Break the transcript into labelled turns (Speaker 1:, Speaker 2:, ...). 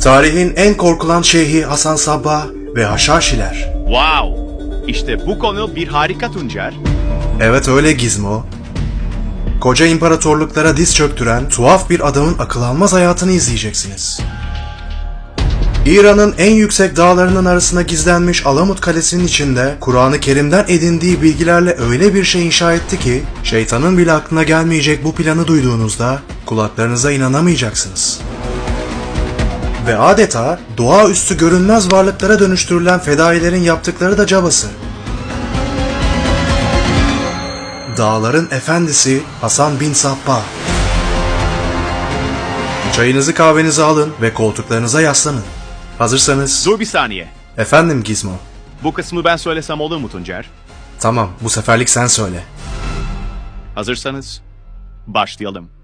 Speaker 1: Tarihin en korkulan şeyhi Hasan Sabbah ve Haşhaşiler.
Speaker 2: Wow! İşte bu konu bir harika Tuncer.
Speaker 1: Evet öyle Gizmo. Koca imparatorluklara diz çöktüren tuhaf bir adamın akıl almaz hayatını izleyeceksiniz. İran'ın en yüksek dağlarının arasına gizlenmiş Alamut Kalesi'nin içinde Kur'an-ı Kerim'den edindiği bilgilerle öyle bir şey inşa etti ki şeytanın bile aklına gelmeyecek bu planı duyduğunuzda kulaklarınıza inanamayacaksınız. Ve adeta doğaüstü görünmez varlıklara dönüştürülen fedailerin yaptıkları da cabası. Dağların efendisi Hasan bin Sabbah. Çayınızı kahvenizi alın ve koltuklarınıza yaslanın. Hazırsanız...
Speaker 2: Dur bir saniye.
Speaker 1: Efendim Gizmo.
Speaker 2: Bu kısmı ben söylesem olur mu Tuncer?
Speaker 1: Tamam bu seferlik sen söyle.
Speaker 2: Hazırsanız başlayalım.